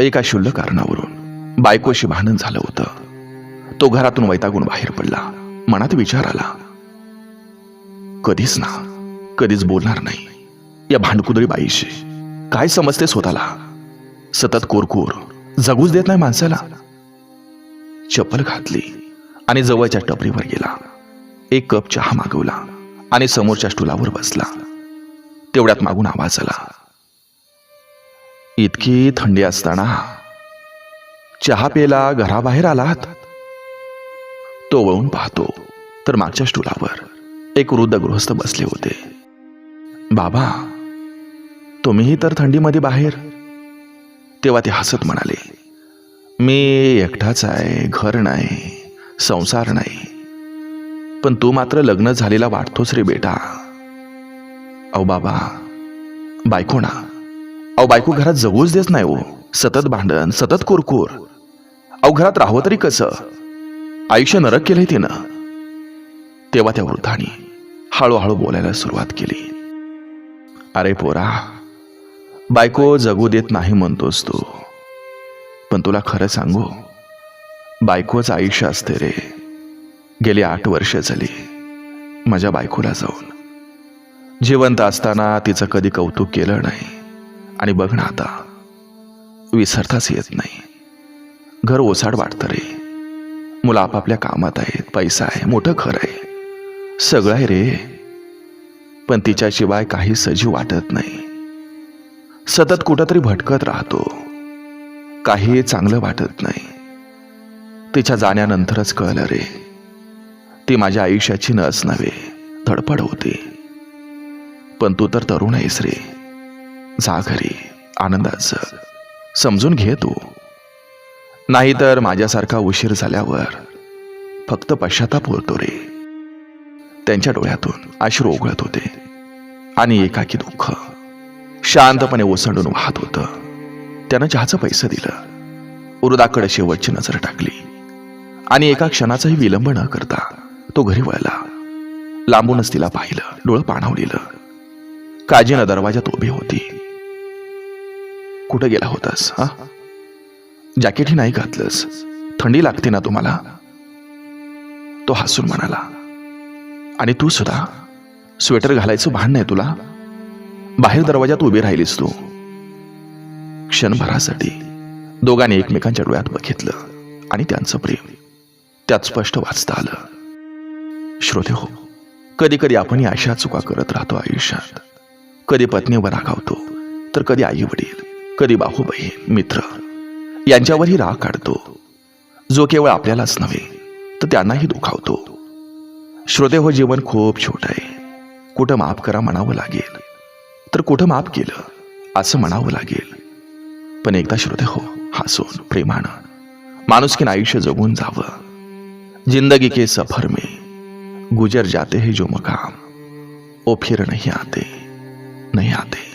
एका शुल्लक कारणावरून बायकोशी भांडण झालं होतं. तो घरातून वैतागून बाहेर पडला. मनात विचार आला कधीच ना कधीच बोलणार नाही. या भांडकुदळी बाईशी काय समजते स्वतःला? सतत कोरकोर जगूच देत नाही माणसाला. चप्पल घातली आणि जवळच्या टपरीवर गेला. एक कप चहा मागवला आणि समोरच्या स्टुलावर बसला. तेवढ्यात मागून आवाज आला इतकी थंडी असताना चहा प्यायला घराबाहेर आलात? तो वळून पाहतो तर मागच्या स्टुलावर एक वृद्ध गृहस्थ बसले होते. बाबा तुम्हीही तर थंडीमध्ये बाहेर. तेव्हा ते हसत म्हणाले मी एकटाच आहे घर नाही संसार नाही. पण तू मात्र लग्न झालेला वाटतोस रे बेटा. अहो बाबा बायको ना अहो बायको घरात जगूच देत नाही हो. सतत भांडण सतत कुरकुर. अहो घरात राहावं तरी कसं? आयुष्य नरक केलंय तिनं. तेव्हा त्या वृद्धाने हळूहळू बोलायला सुरुवात केली. अरे पोरा बायको जगू देत नाही म्हणतोस तू. पण तुला खरं सांगू बायकोच आयुष्य असते रे. गेली आठ वर्ष झाली माझ्या बायकोला जाऊन. जिवंत असताना तिचं कधी कौतुक केलं नाही. आणि बघ ना आता विसरताच येत नाही. घर ओसाड वाटतं रे. मुलं आपापल्या कामात आहेत पैसा आहे मोठं घर आहे. सगळं आहे रे. पण तिच्याशिवाय काही सजीव वाटत नाही. सतत कुठंतरी भटकत राहतो. काही चांगलं वाटत नाही. तिच्या जाण्यानंतरच कळलं रे. ती माझ्या आयुष्याची नस नव्हे धडपड होती. पण तू तर तरुण आहेस रे. जा घरी आनंदात समजून घे तू. नाहीतर माझ्यासारखा उशीर झाल्यावर फक्त पश्चाताप होतो रे. त्यांच्या डोळ्यातून अश्रू ओघळत होते. आणि एकाकी दुःख शांतपणे ओसंडून वाहत होतं. त्यानं चहाचं पैसे दिलं. उरुदाकडे शेवटची नजर टाकली. आणि एका क्षणाचाही विलंब न करता तो घरी वळला. लांबूनच तिला पाहिलं डोळं पाणावलेलं काजीनं दरवाजात उभी होती. कुठं गेला होतास हा? जॅकेटही नाही घातलंस. थंडी लागते ना तुम्हाला? तो हसून म्हणाला. आणि तू सुद्धा स्वेटर घालायचं भान नाही तुला? बाहेर दरवाजात उभी राहिलीस तू. क्षणभरासाठी दोघांनी एकमेकांच्या डोळ्यात बघितलं आणि त्यांचं प्रेम त्यात स्पष्ट वाचता आलं. श्रोते हो कधी कधी आपण अशा चुका करत राहतो आयुष्यात. कधी पत्नीवर रागावतो तर कधी आई वडील कधी बाहुबाई मित्र यांच्यावरही राग काढतो. जो केवळ आपल्यालाच नव्हे तर त्यांनाही दुखावतो. श्रोते हो जीवन खूप छोट आहे. कुठं माफ करा म्हणावं लागेल. तर कुठं माफ केलं असं म्हणावं लागेल. पण एकदा श्रोते हो हसून प्रेमानं माणुसकीन आयुष्य जगून जावं. जिंदगी के सफर में गुजर जाते हैं जो मकाम ओ फिर नहीं आते नहीं आते.